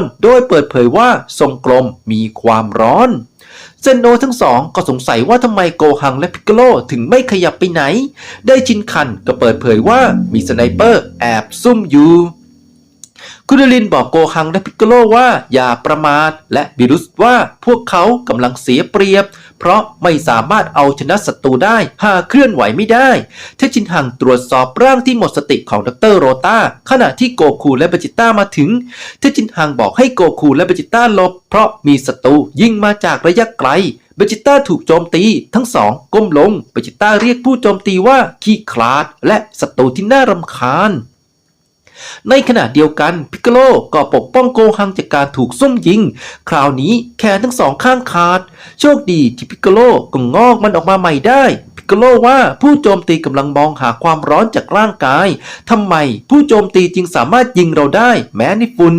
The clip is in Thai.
น โดยเปิดเผยว่าทรงกลมมีความร้อนเซนโนทั้งสองก็สงสัยว่าทำไมโกฮังและพิกโลถึงไม่ขยับไปไหน ได้ชินคันก็เปิดเผยว่ามีสไนเปอร์แอบซุ่มอยู่ ดรินบอกโกฮังและพิกโกโลว่าอย่าประมาทและบิรุสว่าพวกเขากำลังเสียเปรียบ เพราะไม่สามารถเอาชนะศัตรูได้หากเคลื่อนไหวไม่ได้ เทชินฮังตรวจสอบร่างที่หมดสติของดรโรตาขณะที่โกคูและเบจิต้ามาถึง เทชินฮังบอกให้โกคูและเบจิต้าหลบ เพราะมีศัตรูยิงมาจากระยะไกลเบจิต้าถูกโจมตีทั้งสองก้มลงเบจิต้าเรียกผู้โจมตีว่าขี้คลาดและศัตรูที่น่ารำคาญ ในขณะเดียวกันพิกโลก็ปกป้องโกฮังจากการถูกซุ่มยิง คราวนี้แขนทั้งสองข้างขาด โชคดีที่พิกโลก็งอกมันออกมาใหม่ได้พิกโกโลว่าผู้โจมตีกำลังมองหาความร้อนจากร่างกายทำไมผู้โจมตีจึงสามารถยิงเราได้แม้ในฝุ่น